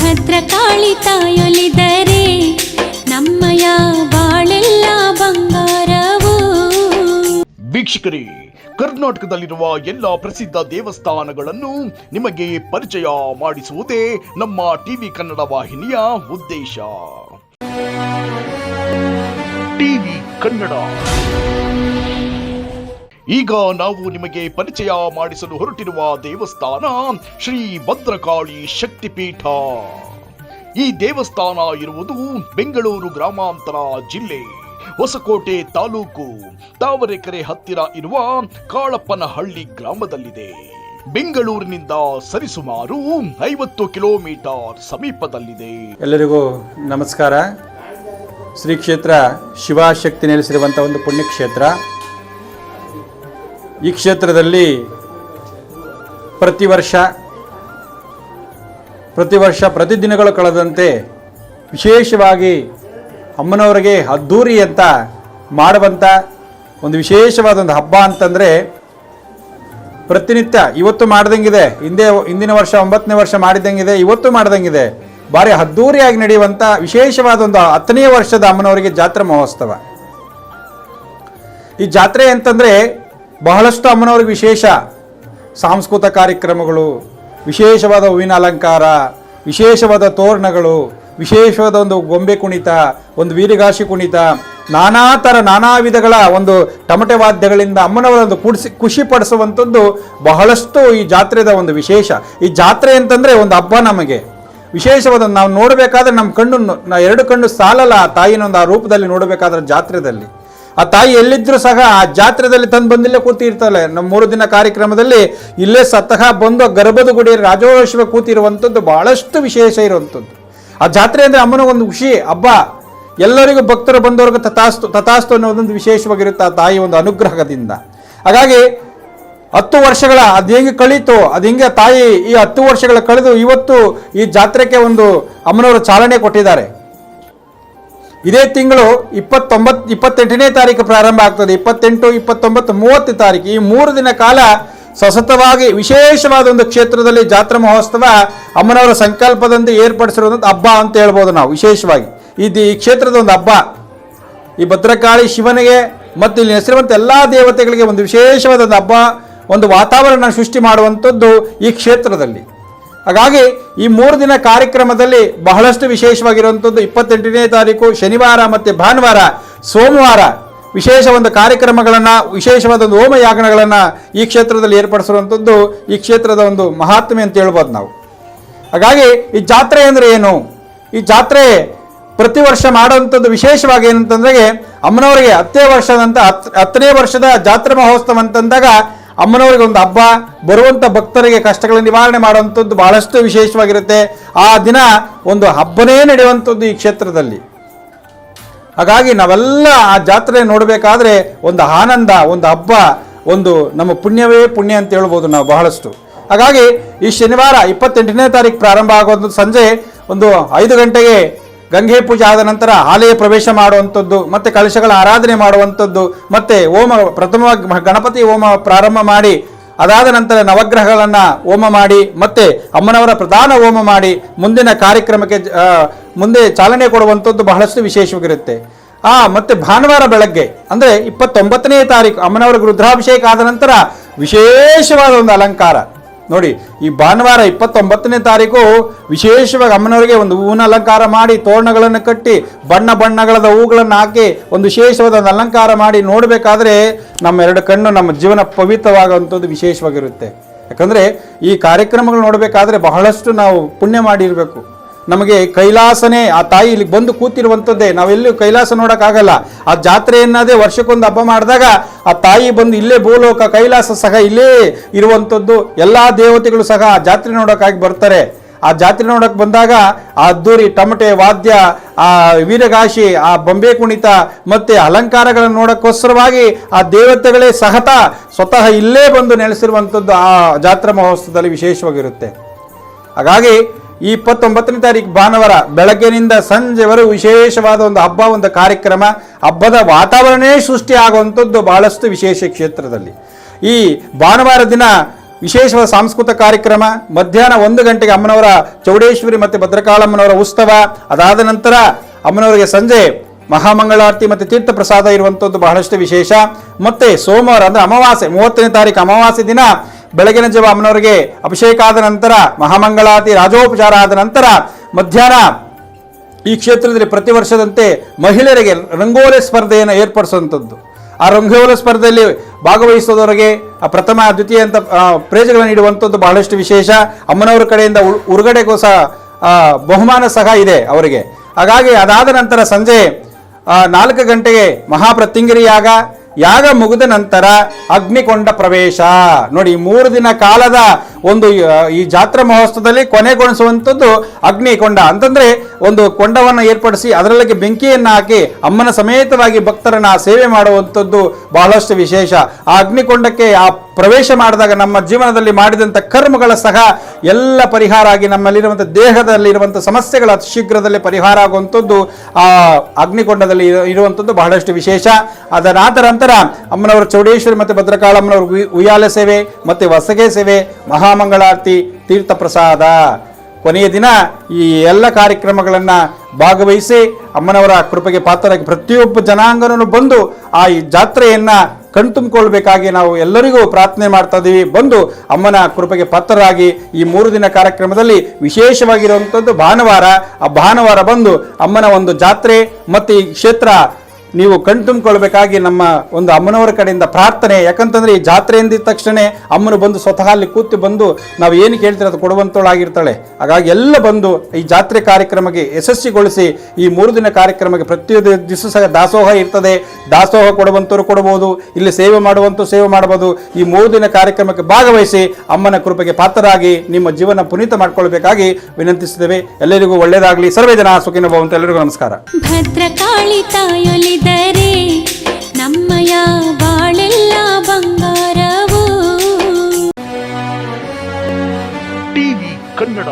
ಭದ್ರಕಾಳಿ ತಾಯೊಲಿದರೆ ನಮ್ಮಯ ಬಾಳೆಲ್ಲ ಬಂಗಾರವು. ವೀಕ್ಷಕರೇ, ಕರ್ನಾಟಕದಲ್ಲಿರುವ ಎಲ್ಲ ಪ್ರಸಿದ್ಧ ದೇವಸ್ಥಾನಗಳನ್ನು ನಿಮಗೆ ಪರಿಚಯ ಮಾಡಿಸುವುದೇ ನಮ್ಮ ಟಿವಿ ಕನ್ನಡ ವಾಹಿನಿಯ ಉದ್ದೇಶ. ಟಿವಿ ಕನ್ನಡ. ಈಗ ನಾವು ನಿಮಗೆ ಪರಿಚಯ ಮಾಡಿಸಲು ಹೊರಟಿರುವ ದೇವಸ್ಥಾನ ಶ್ರೀ ಭದ್ರಕಾಳಿ ಶಕ್ತಿಪೀಠ. ಈ ದೇವಸ್ಥಾನ ಇರುವುದು ಬೆಂಗಳೂರು ಗ್ರಾಮಾಂತರ ಜಿಲ್ಲೆ, ಹೊಸಕೋಟೆ ತಾಲೂಕು, ತಾವರೆಕೆರೆ ಹತ್ತಿರ ಇರುವ ಕಾಳಪ್ಪನಹಳ್ಳಿ ಗ್ರಾಮದಲ್ಲಿದೆ. ಬೆಂಗಳೂರಿನಿಂದ ಸರಿಸುಮಾರು ಐವತ್ತು ಕಿಲೋಮೀಟರ್ ಸಮೀಪದಲ್ಲಿದೆ. ಎಲ್ಲರಿಗೂ ನಮಸ್ಕಾರ. ಶ್ರೀ ಕ್ಷೇತ್ರ ಶಿವಶಕ್ತಿ ನೆಲೆಸಿರುವಂಥ ಒಂದು ಪುಣ್ಯಕ್ಷೇತ್ರ. ಈ ಕ್ಷೇತ್ರದಲ್ಲಿ ಪ್ರತಿ ವರ್ಷ ಪ್ರತಿ ವರ್ಷ ಪ್ರತಿದಿನಗಳು ಕಳೆದಂತೆ ವಿಶೇಷವಾಗಿ ಅಮ್ಮನವರಿಗೆ ಅದ್ದೂರಿ ಅಂತ ಮಾಡುವಂಥ ಒಂದು ವಿಶೇಷವಾದ ಒಂದು ಹಬ್ಬ ಅಂತಂದರೆ ಪ್ರತಿನಿತ್ಯ ಇವತ್ತು ಮಾಡ್ದಂಗಿದೆ, ಹಿಂದೆ ಹಿಂದಿನ ವರ್ಷ, ಒಂಬತ್ತನೇ ವರ್ಷ ಮಾಡಿದಂಗಿದೆ, ಇವತ್ತು ಮಾಡ್ದಂಗಿದೆ. ಭಾರಿ ಅದ್ದೂರಿಯಾಗಿ ನಡೆಯುವಂಥ ವಿಶೇಷವಾದ ಒಂದು ಹತ್ತನೇ ವರ್ಷದ ಅಮ್ಮನವರಿಗೆ ಜಾತ್ರಾ ಮಹೋತ್ಸವ. ಈ ಜಾತ್ರೆ ಅಂತಂದರೆ ಬಹಳಷ್ಟು ಅಮ್ಮನವ್ರಿಗೆ ವಿಶೇಷ ಸಾಂಸ್ಕೃತಿಕ ಕಾರ್ಯಕ್ರಮಗಳು, ವಿಶೇಷವಾದ ಹೂವಿನ ಅಲಂಕಾರ, ವಿಶೇಷವಾದ ತೋರಣಗಳು, ವಿಶೇಷವಾದ ಒಂದು ಗೊಂಬೆ ಕುಣಿತ, ಒಂದು ವೀರಗಾಶಿ ಕುಣಿತ, ನಾನಾ ಥರ ನಾನಾ ವಿಧಗಳ ಒಂದು ಟಮಟೆ ವಾದ್ಯಗಳಿಂದ ಅಮ್ಮನವರ ಒಂದು ಕುಡಿಸಿ ಖುಷಿ ಪಡಿಸುವಂಥದ್ದು ಬಹಳಷ್ಟು ಈ ಜಾತ್ರೆದ ಒಂದು ವಿಶೇಷ. ಈ ಜಾತ್ರೆ ಅಂತಂದರೆ ಒಂದು ಹಬ್ಬ ನಮಗೆ. ವಿಶೇಷವಾದ ನಾವು ನೋಡಬೇಕಾದ್ರೆ ನಮ್ಮ ಕಣ್ಣು ಎರಡು ಕಣ್ಣು ಸಾಲಲ್ಲ ಆ ತಾಯಿನ ಒಂದು ಆ ರೂಪದಲ್ಲಿ ನೋಡಬೇಕಾದ್ರೆ ಜಾತ್ರೆದಲ್ಲಿ. ಆ ತಾಯಿ ಎಲ್ಲಿದ್ರು ಸಹ ಆ ಜಾತ್ರೆದಲ್ಲಿ ತಂದು ಬಂದಿಲ್ಲೇ ಕೂತಿರ್ತಾಳೆ. ನಮ್ಮ ಮೂರು ದಿನ ಕಾರ್ಯಕ್ರಮದಲ್ಲಿ ಇಲ್ಲೇ ಸತಃ ಬಂದು ಗರ್ಭದ ಗುಡಿ ರಾಜೋಶ್ವ ಕೂತಿರುವಂಥದ್ದು ಬಹಳಷ್ಟು ವಿಶೇಷ ಇರುವಂಥದ್ದು. ಆ ಜಾತ್ರೆ ಅಂದರೆ ಅಮ್ಮನ ಒಂದು ಖುಷಿ. ಹಬ್ಬ ಎಲ್ಲರಿಗೂ ಭಕ್ತರು ಬಂದವ್ರಿಗೆ ತಥಾಸ್ತು ತಥಾಸ್ತು ಅನ್ನೋದೊಂದು ವಿಶೇಷವಾಗಿರುತ್ತೆ ಆ ತಾಯಿ ಒಂದು ಅನುಗ್ರಹದಿಂದ. ಹಾಗಾಗಿ ಹತ್ತು ವರ್ಷಗಳ, ಅದು ಹೆಂಗೆ ಕಳೀತು, ಅದು ಹೆಂಗೆ ತಾಯಿ ಈ ಹತ್ತು ವರ್ಷಗಳ ಕಳೆದು ಇವತ್ತು ಈ ಜಾತ್ರೆಗೆ ಒಂದು ಅಮ್ಮನವರು ಚಾಲನೆ ಕೊಟ್ಟಿದ್ದಾರೆ. ಇದೇ ತಿಂಗಳು ಇಪ್ಪತ್ತೊಂಬತ್ತು ಇಪ್ಪತ್ತೆಂಟನೇ ತಾರೀಕು ಪ್ರಾರಂಭ ಆಗ್ತದೆ. ಇಪ್ಪತ್ತೆಂಟು, ಇಪ್ಪತ್ತೊಂಬತ್ತು, ಮೂವತ್ತು ತಾರೀಕು. ಈ ಮೂರು ದಿನ ಕಾಲ ಸಸತವಾಗಿ ವಿಶೇಷವಾದ ಒಂದು ಕ್ಷೇತ್ರದಲ್ಲಿ ಜಾತ್ರಾ ಮಹೋತ್ಸವ ಅಮ್ಮನವರ ಸಂಕಲ್ಪದಂತೆ ಏರ್ಪಡಿಸಿರುವಂಥದ್ದು ಹಬ್ಬ ಅಂತ ಹೇಳ್ಬೋದು ನಾವು, ವಿಶೇಷವಾಗಿ. ಇದು ಈ ಕ್ಷೇತ್ರದ ಒಂದು ಹಬ್ಬ. ಈ ಭದ್ರಕಾಳಿ ಶಿವನಿಗೆ ಮತ್ತು ಇಲ್ಲಿ ಹೆಸರುವಂಥ ಎಲ್ಲ ದೇವತೆಗಳಿಗೆ ಒಂದು ವಿಶೇಷವಾದ ಒಂದು ಹಬ್ಬ, ಒಂದು ವಾತಾವರಣ ಸೃಷ್ಟಿ ಮಾಡುವಂಥದ್ದು ಈ ಕ್ಷೇತ್ರದಲ್ಲಿ. ಹಾಗಾಗಿ ಈ ಮೂರು ದಿನ ಕಾರ್ಯಕ್ರಮದಲ್ಲಿ ಬಹಳಷ್ಟು ವಿಶೇಷವಾಗಿರುವಂಥದ್ದು ಇಪ್ಪತ್ತೆಂಟನೇ ತಾರೀಕು, ಶನಿವಾರ ಮತ್ತು ಭಾನುವಾರ, ಸೋಮವಾರ ವಿಶೇಷ ಒಂದು ಕಾರ್ಯಕ್ರಮಗಳನ್ನು, ವಿಶೇಷವಾದ ಒಂದು ಹೋಮಯಾಗಣಗಳನ್ನು ಈ ಕ್ಷೇತ್ರದಲ್ಲಿ ಏರ್ಪಡಿಸಿರುವಂಥದ್ದು ಈ ಕ್ಷೇತ್ರದ ಒಂದು ಮಹಾತ್ಮೆ ಅಂತ ಹೇಳ್ಬೋದು ನಾವು. ಹಾಗಾಗಿ ಈ ಜಾತ್ರೆ ಅಂದರೆ ಏನು? ಈ ಜಾತ್ರೆ ಪ್ರತಿ ವರ್ಷ ಮಾಡುವಂಥದ್ದು ವಿಶೇಷವಾಗಿ ಏನಂತಂದ್ರೆ, ಅಮ್ಮನವರಿಗೆ ಹತ್ತನೇ ವರ್ಷದಂತ ಹತ್, ಹತ್ತನೇ ವರ್ಷದ ಜಾತ್ರೆ ಮಹೋತ್ಸವ ಅಂತಂದಾಗ ಅಮ್ಮನವರಿಗೆ ಒಂದು ಹಬ್ಬ ಬರುವಂಥ ಭಕ್ತರಿಗೆ ಕಷ್ಟಗಳ ನಿವಾರಣೆ ಮಾಡುವಂಥದ್ದು ಬಹಳಷ್ಟು ವಿಶೇಷವಾಗಿರುತ್ತೆ. ಆ ದಿನ ಒಂದು ಹಬ್ಬನೇ ನಡೆಯುವಂಥದ್ದು ಈ ಕ್ಷೇತ್ರದಲ್ಲಿ. ಹಾಗಾಗಿ ನಾವೆಲ್ಲ ಆ ಜಾತ್ರೆ ನೋಡಬೇಕಾದ್ರೆ ಒಂದು ಆನಂದ, ಒಂದು ಹಬ್ಬ, ಒಂದು ನಮ್ಮ ಪುಣ್ಯವೇ ಪುಣ್ಯ ಅಂತ ಹೇಳ್ಬೋದು ನಾವು ಬಹಳಷ್ಟು. ಹಾಗಾಗಿ ಈ ಶನಿವಾರ ಇಪ್ಪತ್ತೆಂಟನೇ ತಾರೀಕು ಪ್ರಾರಂಭ ಆಗುವಂಥದ್ದು ಸಂಜೆ ಒಂದು ಐದು ಗಂಟೆಗೆ ಗಂಗೆ ಪೂಜೆ ಆದ ನಂತರ ಆಲಯ ಪ್ರವೇಶ ಮಾಡುವಂಥದ್ದು, ಮತ್ತೆ ಕಲಶಗಳ ಆರಾಧನೆ ಮಾಡುವಂಥದ್ದು, ಮತ್ತೆ ಹೋಮ ಪ್ರಥಮವಾಗಿ ಗಣಪತಿ ಹೋಮ ಪ್ರಾರಂಭ ಮಾಡಿ, ಅದಾದ ನಂತರ ನವಗ್ರಹಗಳನ್ನು ಹೋಮ ಮಾಡಿ, ಮತ್ತೆ ಅಮ್ಮನವರ ಪ್ರಧಾನ ಹೋಮ ಮಾಡಿ, ಮುಂದಿನ ಕಾರ್ಯಕ್ರಮಕ್ಕೆ ಮುಂದೆ ಚಾಲನೆ ಕೊಡುವಂಥದ್ದು ಬಹಳಷ್ಟು ವಿಶೇಷವಾಗಿರುತ್ತೆ. ಆ, ಮತ್ತೆ ಭಾನುವಾರ ಬೆಳಗ್ಗೆ, ಅಂದರೆ ಇಪ್ಪತ್ತೊಂಬತ್ತನೇ ತಾರೀಕು, ಅಮ್ಮನವರ ರುದ್ರಾಭಿಷೇಕ ಆದ ನಂತರ ವಿಶೇಷವಾದ ಒಂದು ಅಲಂಕಾರ. ನೋಡಿ, ಈ ಭಾನುವಾರ ಇಪ್ಪತ್ತೊಂಬತ್ತನೇ ತಾರೀಕು ವಿಶೇಷವಾಗಿ ಅಮ್ಮನವರಿಗೆ ಒಂದು ಹೂವಿನ ಅಲಂಕಾರ ಮಾಡಿ, ತೋರಣಗಳನ್ನು ಕಟ್ಟಿ, ಬಣ್ಣ ಬಣ್ಣಗಳದ ಹೂಗಳನ್ನು ಹಾಕಿ ಒಂದು ವಿಶೇಷವಾದ ಒಂದು ಅಲಂಕಾರ ಮಾಡಿ ನೋಡಬೇಕಾದ್ರೆ ನಮ್ಮ ಎರಡು ಕಣ್ಣು ನಮ್ಮ ಜೀವನ ಪವಿತ್ರವಾಗುವಂಥದ್ದು ವಿಶೇಷವಾಗಿರುತ್ತೆ. ಯಾಕಂದರೆ ಈ ಕಾರ್ಯಕ್ರಮಗಳು ನೋಡಬೇಕಾದ್ರೆ ಬಹಳಷ್ಟು ನಾವು ಪುಣ್ಯ ಮಾಡಿರಬೇಕು. ನಮಗೆ ಕೈಲಾಸನೇ ಆ ತಾಯಿ ಇಲ್ಲಿ ಬಂದು ಕೂತಿರುವಂಥದ್ದೇ. ನಾವೆಲ್ಲೂ ಕೈಲಾಸ ನೋಡೋಕ್ಕಾಗಲ್ಲ. ಆ ಜಾತ್ರೆಯನ್ನದೇ ವರ್ಷಕ್ಕೊಂದು ಹಬ್ಬ ಮಾಡಿದಾಗ ಆ ತಾಯಿ ಬಂದು ಇಲ್ಲೇ ಭೂಲೋಕ, ಕೈಲಾಸ ಸಹ ಇಲ್ಲೇ ಇರುವಂಥದ್ದು. ಎಲ್ಲ ದೇವತೆಗಳು ಸಹ ಆ ಜಾತ್ರೆ ನೋಡೋಕ್ಕಾಗಿ ಬರ್ತಾರೆ. ಆ ಜಾತ್ರೆ ನೋಡೋಕೆ ಬಂದಾಗ ಆ ಅದ್ದೂರಿ ಟಮಟೆ, ವಾದ್ಯ, ಆ ವೀರಗಾಶಿ, ಆ ಬೊಂಬೆ ಕುಣಿತ ಮತ್ತೆ ಅಲಂಕಾರಗಳನ್ನು ನೋಡೋಕ್ಕೋಸ್ಕರವಾಗಿ ಆ ದೇವತೆಗಳೇ ಸಹತ ಸ್ವತಃ ಇಲ್ಲೇ ಬಂದು ನೆಲೆಸಿರುವಂಥದ್ದು ಆ ಜಾತ್ರಾ ಮಹೋತ್ಸವದಲ್ಲಿ ವಿಶೇಷವಾಗಿರುತ್ತೆ. ಹಾಗಾಗಿ ಈ ಇಪ್ಪತ್ತೊಂಬತ್ತನೇ ತಾರೀಕು ಭಾನುವಾರ ಬೆಳಗ್ಗೆನಿಂದ ಸಂಜೆವರೆಗೂ ವಿಶೇಷವಾದ ಒಂದು ಹಬ್ಬ, ಒಂದು ಕಾರ್ಯಕ್ರಮ. ಹಬ್ಬದ ವಾತಾವರಣವೇ ಸೃಷ್ಟಿ ಆಗುವಂಥದ್ದು ಬಹಳಷ್ಟು ವಿಶೇಷ ಕ್ಷೇತ್ರದಲ್ಲಿ. ಈ ಭಾನುವಾರ ದಿನ ವಿಶೇಷವಾದ ಸಾಂಸ್ಕೃತಿಕ ಕಾರ್ಯಕ್ರಮ, ಮಧ್ಯಾಹ್ನ ಒಂದು ಗಂಟೆಗೆ ಅಮ್ಮನವರ ಚೌಡೇಶ್ವರಿ ಮತ್ತು ಭದ್ರಕಾಳಮ್ಮನವರ ಉತ್ಸವ, ಅದಾದ ನಂತರ ಅಮ್ಮನವರಿಗೆ ಸಂಜೆ ಮಹಾಮಂಗಳಾರತಿ ಮತ್ತು ತೀರ್ಥ ಪ್ರಸಾದ ಇರುವಂಥದ್ದು ಬಹಳಷ್ಟು ವಿಶೇಷ. ಮತ್ತೆ ಸೋಮವಾರ ಅಂದರೆ ಅಮಾವಾಸ್ಯೆ, ಮೂವತ್ತನೇ ತಾರೀಕು ಅಮಾವಾಸ್ಯೆ ದಿನ ಬೆಳಗಿನ ಜಾವ ಅಮ್ಮನವರಿಗೆ ಅಭಿಷೇಕ ಆದ ನಂತರ ಮಹಾಮಂಗಳಾತಿ ರಾಜೋಪಚಾರ ಆದ ನಂತರ, ಮಧ್ಯಾಹ್ನ ಈ ಕ್ಷೇತ್ರದಲ್ಲಿ ಪ್ರತಿ ವರ್ಷದಂತೆ ಮಹಿಳೆಯರಿಗೆ ರಂಗೋಲಿ ಸ್ಪರ್ಧೆಯನ್ನು ಏರ್ಪಡಿಸುವಂಥದ್ದು. ಆ ರಂಗೋಲಿ ಸ್ಪರ್ಧೆಯಲ್ಲಿ ಭಾಗವಹಿಸುವವರಿಗೆ ಆ ಪ್ರಥಮ, ದ್ವಿತೀಯ ಅಂತ ಪ್ರೇಜಗಳನ್ನು ನೀಡುವಂಥದ್ದು ಬಹಳಷ್ಟು ವಿಶೇಷ. ಅಮ್ಮನವರ ಕಡೆಯಿಂದ ಉ- ಉಡುಗೊರೆಗೂ ಸಹ ಬಹುಮಾನ ಸಹ ಇದೆ ಅವರಿಗೆ. ಹಾಗಾಗಿ ಅದಾದ ನಂತರ ಸಂಜೆ ನಾಲ್ಕು ಗಂಟೆಗೆ ಮಹಾಪ್ರತ್ಯಂಗಿರಿ ಯಾಗ ಮುಗಿದ ನಂತರ ಅಗ್ನಿಕೊಂಡ ಪ್ರವೇಶ. ನೋಡಿ ಮೂರು ದಿನ ಕಾಲದ ಒಂದು ಈ ಜಾತ್ರಾ ಮಹೋತ್ಸವದಲ್ಲಿ ಕೊನೆಗೊಳಿಸುವಂಥದ್ದು ಅಗ್ನಿಕೊಂಡ ಅಂತಂದ್ರೆ ಒಂದು ಕೊಂಡವನ್ನು ಏರ್ಪಡಿಸಿ ಅದರೊಳಗೆ ಬೆಂಕಿಯನ್ನು ಹಾಕಿ ಅಮ್ಮನ ಸಮೇತವಾಗಿ ಭಕ್ತರನ್ನ ಸೇವೆ ಮಾಡುವಂಥದ್ದು ಬಹಳಷ್ಟು ವಿಶೇಷ. ಆ ಅಗ್ನಿಕೊಂಡಕ್ಕೆ ಆ ಪ್ರವೇಶ ಮಾಡಿದಾಗ ನಮ್ಮ ಜೀವನದಲ್ಲಿ ಮಾಡಿದಂಥ ಕರ್ಮಗಳ ಸಹ ಎಲ್ಲ ಪರಿಹಾರ ಆಗಿ ನಮ್ಮಲ್ಲಿರುವಂಥ ದೇಹದಲ್ಲಿರುವಂಥ ಸಮಸ್ಯೆಗಳು ಅತಿ ಶೀಘ್ರದಲ್ಲಿ ಪರಿಹಾರ ಆಗುವಂಥದ್ದು ಆ ಅಗ್ನಿಕೊಂಡದಲ್ಲಿ ಇರು- ಇರುವಂಥದ್ದು ಬಹಳಷ್ಟು ವಿಶೇಷ. ಅದರ ನಂತರ ಅಮ್ಮನವರ ಚೌಡೇಶ್ವರಿ ಮತ್ತು ಭದ್ರಕಾಳಮ್ಮನವರ ಉಯ್- ಉಯ್ಯಾಲೆ ಸೇವೆ ಮತ್ತು ವಸಗೆ ಸೇವೆ ಮಹಾಮಂಗಳಾರತಿ ತೀರ್ಥ ಪ್ರಸಾದ ಕೊನೆಯ ದಿನ ಈ ಎಲ್ಲ ಕಾರ್ಯಕ್ರಮಗಳನ್ನು ಭಾಗವಹಿಸಿ ಅಮ್ಮನವರ ಕೃಪೆಗೆ ಪಾತ್ರರಾಗಿ ಪ್ರತಿಯೊಬ್ಬ ಜನಾಂಗನೂ ಬಂದು ಆ ಈ ಜಾತ್ರೆಯನ್ನು ಕಣ್ತುಂಬಿಕೊಳ್ಬೇಕಾಗಿ ನಾವು ಎಲ್ಲರಿಗೂ ಪ್ರಾರ್ಥನೆ ಮಾಡ್ತಾ ಇದ್ದೀವಿ ಬಂದು ಅಮ್ಮನ ಕೃಪೆಗೆ ಪಾತ್ರರಾಗಿ ಈ ಮೂರು ದಿನ ಕಾರ್ಯಕ್ರಮದಲ್ಲಿ ವಿಶೇಷವಾಗಿರುವಂಥದ್ದು ಭಾನುವಾರ. ಆ ಭಾನುವಾರ ಬಂದು ಅಮ್ಮನ ಒಂದು ಜಾತ್ರೆ, ಮತ್ತು ಈ ಕ್ಷೇತ್ರ ನೀವು ಕಣ್ತುಂಬಿಕೊಳ್ಬೇಕಾಗಿ ನಮ್ಮ ಒಂದು ಅಮ್ಮನವರ ಕಡೆಯಿಂದ ಪ್ರಾರ್ಥನೆ, ಯಾಕಂತಂದ್ರೆ ಈ ಜಾತ್ರೆ ಎಂದಿದ ತಕ್ಷಣ ಅಮ್ಮನು ಬಂದು ಸ್ವತಃ ಅಲ್ಲಿ ಕೂತು ಬಂದು ನಾವು ಏನು ಕೇಳ್ತೀರ ಅದು ಕೊಡುವಂತವಳಾಗಿರ್ತಾಳೆ ಹಾಗಾಗಿ ಎಲ್ಲ ಬಂದು ಈ ಜಾತ್ರೆ ಕಾರ್ಯಕ್ರಮಕ್ಕೆ ಯಶಸ್ವಿಗೊಳಿಸಿ ಈ ಮೂರು ದಿನ ಕಾರ್ಯಕ್ರಮಕ್ಕೆ ಪ್ರತಿಯೊಂದು ದಿವಸ ಸಹ ದಾಸೋಹ ಇರ್ತದೆ. ದಾಸೋಹ ಕೊಡುವಂಥವ್ರು ಕೊಡಬಹುದು, ಇಲ್ಲಿ ಸೇವೆ ಮಾಡುವಂತೂ ಸೇವೆ ಮಾಡಬಹುದು. ಈ ಮೂರು ದಿನ ಕಾರ್ಯಕ್ರಮಕ್ಕೆ ಭಾಗವಹಿಸಿ ಅಮ್ಮನ ಕೃಪೆಗೆ ಪಾತ್ರರಾಗಿ ನಿಮ್ಮ ಜೀವನ ಪುನೀತ ಮಾಡಿಕೊಳ್ಬೇಕಾಗಿ ವಿನಂತಿಸಿದ್ದೇವೆ ಎಲ್ಲರಿಗೂ ಒಳ್ಳೆಯದಾಗಲಿ ಸರ್ವೇ ಜನ ಸುಖಿನ ಎಲ್ಲರಿಗೂ ನಮಸ್ಕಾರ. ಭದ್ರಕಾಳಿ ತಾಯೊಲಿದರೆ ನಮ್ಮಯ ಬಾಳೆಲ್ಲ ಬಂಗಾರವು. ಟಿವಿ ಕನ್ನಡ.